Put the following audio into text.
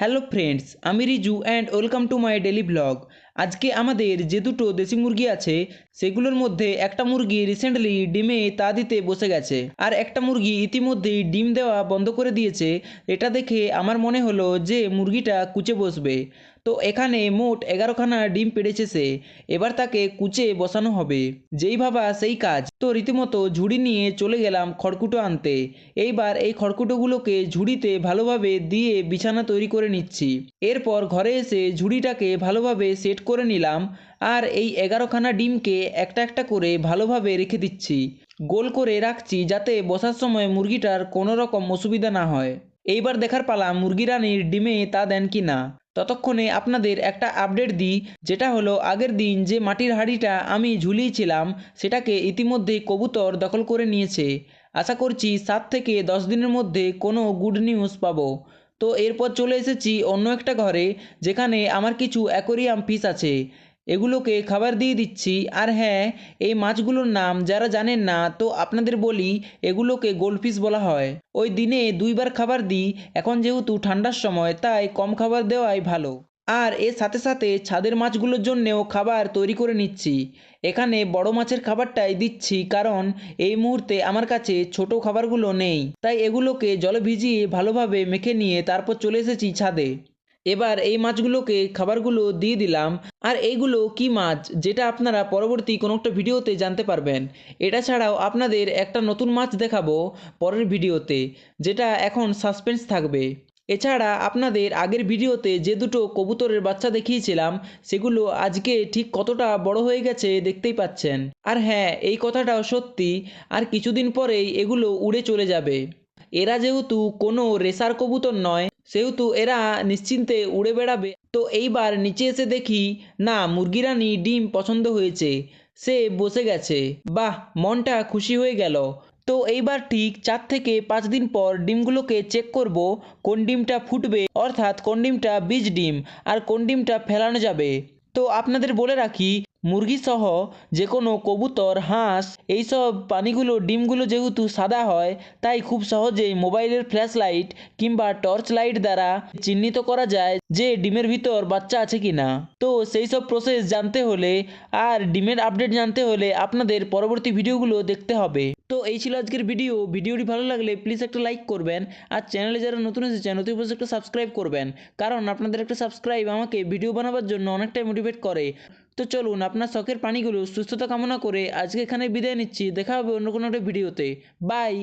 Hello friends, আমি Riju and welcome to my daily blog আজকে আমাদের যে দুটো দেশি মুরগি আছে, সেগুলোর মধ্যে একটা মুরগি রিসেন্টলি ডিমে তা দিতে বসে গেছে। আর একটা মুরগি ইতিমধ্যেই ডিম দেওয়া বন্ধ করে দিয়েছে, এটা দেখে আমার মনে হলো যে মুরগিটা কুচে বসবে। তো এখানে মোট এগারোখানা ডিম পেড়েছে সে। এবার তাকে কুচে বসানো হবে। যেই ভাবা সেই কাজ। তো রীতিমতো ঝুড়ি নিয়ে চলে গেলাম খড়কুটো আনতে। এইবার এই খড়কুটোগুলোকে ঝুড়িতে ভালোভাবে দিয়ে বিছানা তৈরি করে নিচ্ছি। এরপর ঘরে এসে ঝুড়িটাকে ভালোভাবে সেট করে নিলাম আর এই এগারোখানা ডিমকে একটা একটা করে ভালোভাবে রেখে দিচ্ছি। গোল করে রাখছি যাতে বসার সময় মুরগিটার কোনো রকম অসুবিধা না হয়। এইবার দেখার পালা মুরগি রানীর ডিমে তা দেন কি না ততক্ষণে আপনাদের একটা আপডেট দিই, যেটা হলো আগের দিন যে মাটির হাঁড়িটা আমি ঝুলিয়েছিলাম, সেটাকে ইতিমধ্যেই কবুতর দখল করে নিয়েছে। আশা করছি সাত থেকে দশ দিনের মধ্যে কোনো গুড নিউজ পাবো। তো এরপর চলে এসেছি অন্য একটা ঘরে, যেখানে আমার কিছু অ্যাকোরিয়াম ফিস আছে। এগুলোকে খাবার দিয়ে দিচ্ছি। আর হ্যাঁ এই মাছগুলোর নাম যারা জানেন না, তো আপনাদের বলি এগুলোকে গোল্ডফিশ বলা হয়। ওই দিনে দুইবার খাবার দিই, এখন যেহেতু ঠান্ডার সময়, তাই কম খাবার দেওয়াই ভালো। আর এর সাথে সাথে ছাদের মাছগুলোর জন্যেও খাবার তৈরি করে নিচ্ছি। এখানে বড় মাছের খাবারটাই দিচ্ছি কারণ এই মুহূর্তে আমার কাছে ছোট খাবারগুলো নেই। তাই এগুলোকে জলে ভিজিয়ে ভালোভাবে মেখে নিয়ে তারপর চলে এসেছি ছাদে। এবার এই মাছগুলোকে খাবারগুলো দিয়ে দিলাম। আর এইগুলো কি মাছ, যেটা আপনারা পরবর্তী কোনো একটা ভিডিওতে জানতে পারবেন। এটা ছাড়াও আপনাদের একটা নতুন মাছ দেখাবো পরের ভিডিওতে, যেটা এখন সাসপেন্স থাকবে। এছাড়া আপনাদের আগের ভিডিওতে যে দুটো কবুতরের বাচ্চা দেখিয়েছিলাম, সেগুলো আজকে ঠিক কতটা বড় হয়ে গেছে দেখতেই পাচ্ছেন। আর হ্যাঁ এই কথাটাও সত্যি, আর কিছুদিন পরেই এগুলো উড়ে চলে যাবে। এরা যেহেতু কোনো রেসার কবুতর নয় সেহেতু এরা নিশ্চিন্তে উড়ে বেড়াবে। তো এইবার নিচে এসে দেখি, না, মুরগিরানি ডিম পছন্দ হয়েছে। সে বসে গেছে। বাহ, মনটা খুশি হয়ে গেল। তো এইবার ঠিক চার থেকে পাঁচ দিন পর ডিমগুলোকে চেক করব, কোন ডিমটা ফুটবে। অর্থাৎ কোন ডিমটা বীজ ডিম, আর কোন ডিমটা ফেলানো যাবে। তো আপনাদের বলে রাখি মুরগি সহ যে কোনো কবুতর, হাঁস, এইসব পানিগুলো ডিমগুলো যেহেতু সাদা হয়, তাই খুব সহজেই মোবাইলের ফ্ল্যাশ লাইট কিংবা টর্চ লাইট দ্বারা চিহ্নিত করা যায় যে ডিমের ভিতর বাচ্চা আছে কি না তো সেই সব প্রসেস জানতে হলে আর ডিমের আপডেট জানতে হলে আপনাদের পরবর্তী ভিডিওগুলো দেখতে হবে। তো এই ছিল আজকের ভিডিও ভিডিওটি ভালো লাগলে প্লিজ একটা লাইক করবেন আর চ্যানেলে যারা নতুন এসেছেন অতি অবশ্যই একটা সাবস্ক্রাইব করবেন। কারণ আপনাদের একটা সাবস্ক্রাইব আমাকে ভিডিও বানাবার জন্য অনেকটাই মোটিভেট করে। তো চলুন আপনার শখের প্রাণীগুলো সুস্থতা কামনা করে আজকে এখানে বিদায় নিচ্ছি। দেখা হবে অন্য কোনো একটা ভিডিওতে বাই